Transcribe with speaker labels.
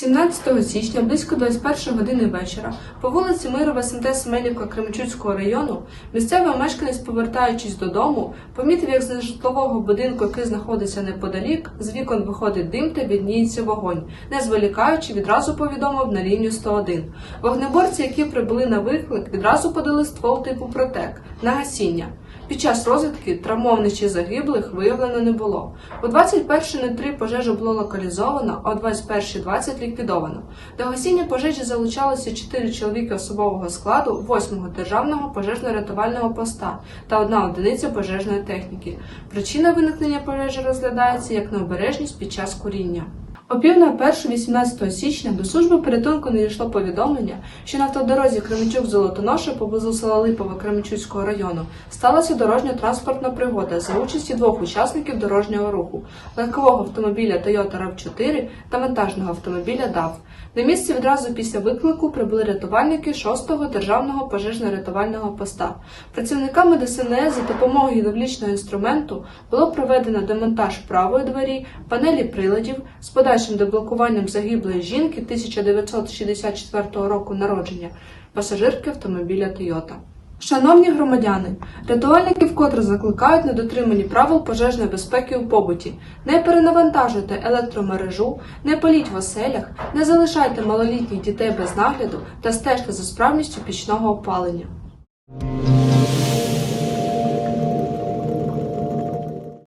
Speaker 1: 17 січня близько 21 години вечора по вулиці Мирова СМТ Семенівка Кременчуцького району місцевий мешканець, повертаючись додому, помітив, як з нежитлового будинку, який знаходиться неподалік, з вікон виходить дим та відніється вогонь, не зволікаючи, відразу повідомив на лінію 101. Вогнеборці, які прибули на виклик, відразу подали ствол типу протек на гасіння. Під час розвідки травмованих чи загиблих виявлено не було. У 21.03 пожежу було локалізовано, а у 21.20 ліквідовано. До гасіння пожежі залучалося 4 чоловіки особового складу 8-го державного пожежно-рятувального поста та одна одиниця пожежної техніки. Причина виникнення пожежі розглядається як необережність під час куріння. О пів на першу 18 січня до служби порятунку надійшло повідомлення, що на автодорозі Кременчук-Золотоноша поблизу села Липове Кременчуцького району сталася дорожньо-транспортна пригода за участі двох учасників дорожнього руху легкового автомобіля Toyota RAV4 та вантажного автомобіля DAF. На місце відразу після виклику прибули рятувальники 6-го державного пожежно-рятувального поста. Працівниками ДСНС за допомогою гідравлічного інструменту було проведено демонтаж правої двері, панелі приладів з подальшим деблокуванням загиблої жінки 1964 року народження, пасажирки автомобіля Toyota. Шановні громадяни, рятувальники вкотре закликають на дотриманні правил пожежної безпеки у побуті. Не перенавантажуйте електромережу, не паліть в оселях, не залишайте малолітніх дітей без нагляду та стежте за справністю пічного опалення.